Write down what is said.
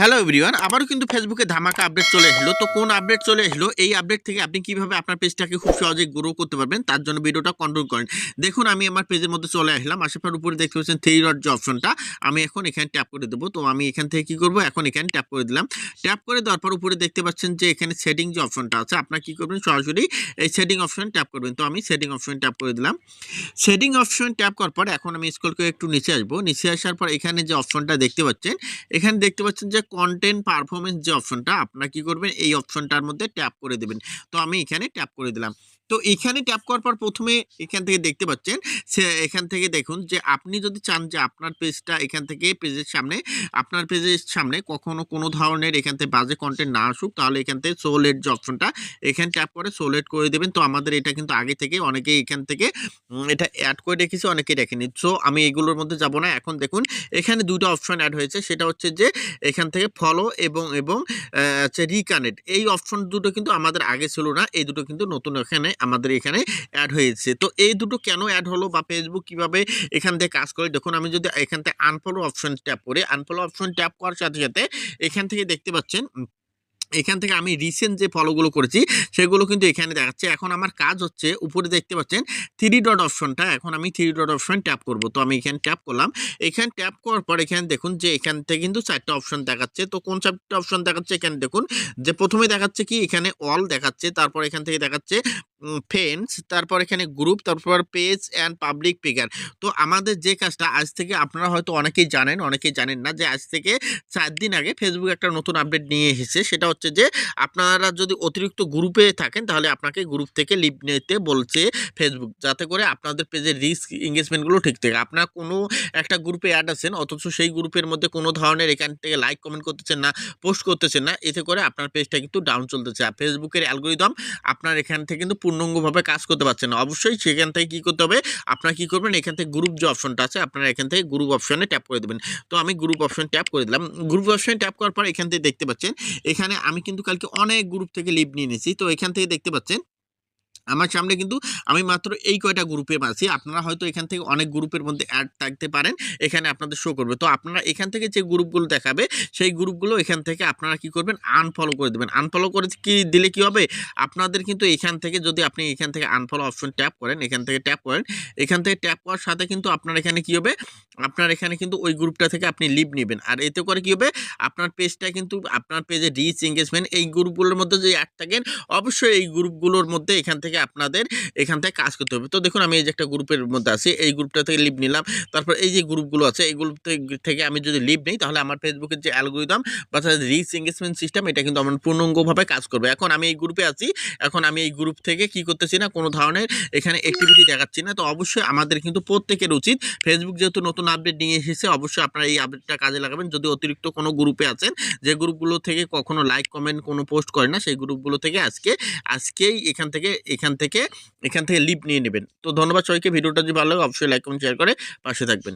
Hello everyone আবারও কিন্তু ফেসবুকে ধামাকা আপডেট চলে এসলো তো কোন আপডেট চলে এসলো এই আপডেট থেকে আপনি কীভাবে আপনার পেজটাকে খুব সহজে গ্রো করতে পারবেন, তার জন্য ভিডিওটা কন্ট্রোল করেন। দেখুন, আমি আমার পেজের মধ্যে চলে আসলাম আশেপাশের উপরে দেখতে পাচ্ছেন থ্রি ডট যে অপশনটা আমি এখন এখানে ট্যাপ করে দেবো। তো আমি এখান থেকে কি করব? এখন এখানে ট্যাপ করে দিলাম। ট্যাপ করে দেওয়ার পর উপরে দেখতে পাচ্ছেন যে এখানে সেটিং যে অপশনটা আছে। আপনার কি করবেন? সরাসরি এই সেটিং অপশন ট্যাপ করবেন। তো আমি সেটিং অপশন ট্যাপ করে দিলাম। সেটিং অপশন ট্যাপ করার পর এখন আমি স্ক্রল করে একটু নিচে আসব। নিচে আসার পর এখানে যে অপশনটা দেখতে পাচ্ছেন, এখানে দেখতে পাচ্ছেন যে কন্টেন্ট পারফরমেন্স যে অপশনটা আপনারা কি করবেন? এই অপশনটার মধ্যে ট্যাপ করে দেবেন। তো আমি এখানে ট্যাপ করে দিলাম। তো এখানে ট্যাপ করার পর প্রথমে এখান থেকে দেখতে পাচ্ছেন, সে এখান থেকে দেখুন যে আপনি যদি চান যে আপনার পেজটা এখান থেকে পেজের সামনে, আপনার পেজের সামনে কখনো কোনো ধরনের এখান থেকে বাজে কন্টেন্ট না আসুক, তাহলে এখান থেকে সোলেট যে অপশনটা এখানে ট্যাপ করে সোলেট করে দেবেন। তো আমাদের এটা কিন্তু আগে থেকে অনেকেই এখান থেকে এটা অ্যাড করে রেখেছি, অনেকেই রেখেনি সো আমি এগুলোর মধ্যে যাব না। এখন দেখুন, এখানে দুটো অপশন অ্যাড হয়েছে। সেটা হচ্ছে যে এখান থেকে ফলো এবং এবং হচ্ছে রিকানেক্ট এই অপশন দুটো কিন্তু আমাদের আগে ছিল না, এই দুটো কিন্তু নতুন এখানে, আমাদের এখানে অ্যাড হয়েছে। তো এই দুটো কেন অ্যাড হলো বা ফেসবুক কীভাবে এখান থেকে কাজ করে? দেখুন, আমি যদি এখান থেকে আনফলো অপশন ট্যাপ করি আনফলো অপশন ট্যাপ করার সাথে সাথে এখান থেকে দেখতে পাচ্ছেন এখান থেকে আমি রিসেন্ট যে ফলোগুলো করেছি, সেগুলো কিন্তু এখানে দেখাচ্ছে। এখন আমার কাজ হচ্ছে, উপরে দেখতে পাচ্ছেন থ্রি ডট অপশনটা এখন আমি থ্রি ডট অপশন ট্যাপ করব। তো আমি এখানে ট্যাপ করলাম। এখানে ট্যাপ করার পর এখানে দেখুন যে, এখান থেকে কিন্তু চারটা অপশন দেখাচ্ছে। তো কোন চারটা অপশন দেখাচ্ছে? এখানে দেখুন যে, প্রথমে দেখাচ্ছে কি? এখানে অল দেখাচ্ছে। তারপর এখান থেকে দেখাচ্ছে ফ্রেন্ডস তারপর এখানে গ্রুপ তারপর পেজ অ্যান্ড পাবলিক ফিগার তো আমাদের যে কাজটা, আজ থেকে আপনারা হয়তো অনেকেই জানেন অনেকেই জানেন না যে, আজ থেকে চার দিন আগে ফেসবুক একটা নতুন আপডেট নিয়ে এসেছে। সেটা হচ্ছে যে, আপনারা যদি অতিরিক্ত গ্রুপে থাকেন, তাহলে আপনাকে গ্রুপ থেকে লিভ নিতে বলছে ফেসবুক যাতে করে আপনাদের পেজের রিস্ক এঙ্গেজমেন্টগুলো ঠিক থাকে। আপনার কোনো একটা গ্রুপে অ্যাড আছেন, অথচ সেই গ্রুপের মধ্যে কোনো ধরনের এখান থেকে লাইক কমেন্ট করতেছেন না পোস্ট করতেছেন না, এতে করে আপনার পেজটা কিন্তু ডাউন চলতেছে। আর ফেসবুকের অ্যালগোরিদম আপনার এখান থেকে কিন্তু পূর্ণাঙ্গভাবে কাজ করতে পারছে না। অবশ্যই সেখান থেকে কী করতে হবে, আপনার কী করবেন, এখান থেকে গ্রুপ যে অপশনটা আছে, আপনারা এখান থেকে গ্রুপ অপশনে ট্যাপ করে দেবেন। তো আমি গ্রুপ অপশন ট্যাপ করে দিলাম। গ্রুপ অপশনে ট্যাপ করার পর এখান থেকে দেখতে পাচ্ছেন, এখানে আমি কিন্তু কালকে অনেক গ্রুপ থেকে লিভ নিয়ে নিয়েছি। তো এখান থেকে দেখতে পাচ্ছেন আমার সামনে কিন্তু আমি মাত্র এই কয়টা গ্রুপে আছি। আপনারা হয়তো এখান থেকে অনেক গ্রুপের মধ্যে অ্যাড থাকতে পারেন। এখানে আপনাদের শো করবে। তো আপনারা এখান থেকে যে গ্রুপগুলো দেখাবে, সেই গ্রুপগুলো এখান থেকে আপনারা কি করবেন? আনফলো করে দেবেন। আনফলো করে কি দিলে কি হবে? আপনাদের কিন্তু এখান থেকে যদি আপনি এখান থেকে আনফলো অপশন ট্যাপ করেন, এখান থেকে ট্যাপ করেন, এখান থেকে ট্যাপ করার সাথে কিন্তু আপনার এখানে কি হবে? আপনার এখানে কিন্তু ওই গ্রুপটা থেকে আপনি লিভ নেবেন। আর এতে করে কি হবে? আপনার পেজটা কিন্তু, আপনার পেজে রিচ এঙ্গেজমেন্ট এই গ্রুপগুলোর মধ্যে যে অ্যাড থাকেন, অবশ্যই এই গ্রুপগুলোর মধ্যে এখান থেকে আপনাদের এখান থেকে কাজ করতে হবে। তো দেখুন, আমি এই যে একটা গ্রুপের মধ্যে আছি, এই গ্রুপটা থেকে লিভ নিলাম। তারপর এই যে গ্রুপগুলো আছে, এই গ্রুপ থেকে আমি যদি লিভ নিই, তাহলে আমার ফেসবুকের যে অ্যালগোরিদম বা রিচ এঙ্গেজমেন্ট সিস্টেম এটা কিন্তু আমার পূর্ণাঙ্গভাবে কাজ করবে। এখন আমি এই গ্রুপে আছি, এখন আমি এই গ্রুপ থেকে কি করতেছি না, কোনো ধরনের এখানে অ্যাক্টিভিটি দেখাচ্ছি না। তো অবশ্যই আমাদের কিন্তু প্রত্যেকের উচিত ফেসবুক যেহেতু নতুন আপডেট নিয়ে এসেছে, অবশ্যই আপনারা এই আপডেটটা কাজে লাগাবেন। যদি অতিরিক্ত কোনো গ্রুপে আছেন, যে গ্রুপগুলো থেকে কখনো লাইক কমেন্ট কোনো পোস্ট করে না, সেই গ্রুপগুলো থেকে আজকে, আজকেই এখান থেকে এখান থেকে এখান থেকে লিভ নিয়ে নেবেন। তো ধন্যবাদ সবাইকে, ভিডিওটা যদি ভালো লাগে, অবশ্যই লাইক কমেন্ট শেয়ার করে পাশে থাকবেন।